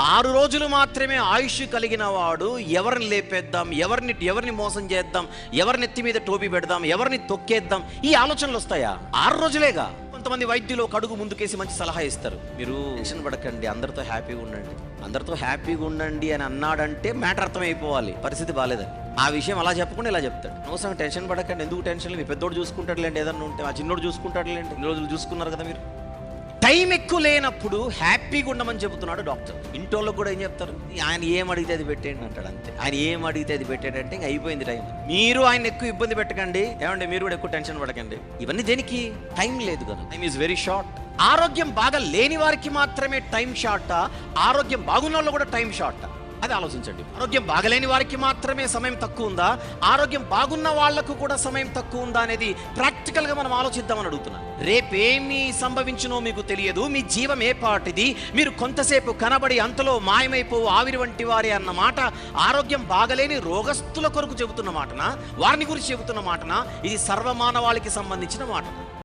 ఆరు రోజులు మాత్రమే ఆయుష్ కలిగిన వాడు ఎవరిని లేపేద్దాం ఎవరిని ఎవరిని మోసం చేద్దాం ఎవరిని ఎత్తి మీద టోపీ పెడదాం ఎవరిని తొక్కేద్దాం ఈ ఆలోచనలు వస్తాయా? ఆరు రోజులేగా. కొంతమంది వైద్యులు ఒక అడుగు ముందుకేసి మంచి సలహా ఇస్తారు. మీరు టెన్షన్ పడకండి అందరితో హ్యాపీగా ఉండండి. అందరితో హ్యాపీగా ఉండండి అని అన్నాడంటే మ్యాటర్ అర్థమైపోవాలి పరిస్థితి బాగాలేదని ఆ విషయం అలా చెప్పకుండా ఇలా చెప్తాడు. అనవసరంగా టెన్షన్ పడకండి ఎందుకు టెన్షన్ మీ పెద్దోడు చూసుకుంటాడులేండి ఏదన్నా ఉంటే ఆ చిన్నోడు చూసుకుంటాడులేండి. ఇన్ని రోజులు చూసుకున్నారు కదా మీరు? టైం ఎక్కువ లేనప్పుడు హ్యాపీగా ఉండమని చెబుతున్నాడు డాక్టర్. ఇంటోళ్ళకి కూడా ఏం చెప్తారు? ఆయన ఏం అడిగితే అది పెట్టేయండి అంటాడు అంతే. ఆయన ఏం అడిగితే అది పెట్టాడంటే ఇంక అయిపోయింది టైం మీరు ఆయన ఎక్కువ ఇబ్బంది పెట్టకండి. ఏమంటే మీరు కూడా ఎక్కువ టెన్షన్ పడకండి. ఇవన్నీ దేనికి? టైం లేదు కదా. టైం ఈజ్ వెరీ షార్ట్ ఆరోగ్యం బాగా లేని వారికి మాత్రమే టైం షార్టా? ఆరోగ్యం బాగున్న వాళ్ళు కూడా టైం షార్టా? అది ఆలోచించండి. ఆరోగ్యం బాగలేని వారికి మాత్రమే సమయం తక్కువ ఉందా? ఆరోగ్యం బాగున్న వాళ్ళకు కూడా సమయం తక్కువ ఉందా అనేది ప్రాక్టికల్గా మనం ఆలోచిద్దామని అడుగుతున్నాను. రేపేమి సంభవించినో మీకు తెలియదు. మీ జీవం ఏ పాటిది? మీరు కొంతసేపు కనబడి అంతలో మాయమైపోవు ఆవిరి వంటి వారే అన్న మాట ఆరోగ్యం బాగలేని రోగస్తుల కొరకు చెబుతున్న మాటనా? వారిని గురించి చెబుతున్న మాటనా? ఇది సర్వమానవాళికి సంబంధించిన మాట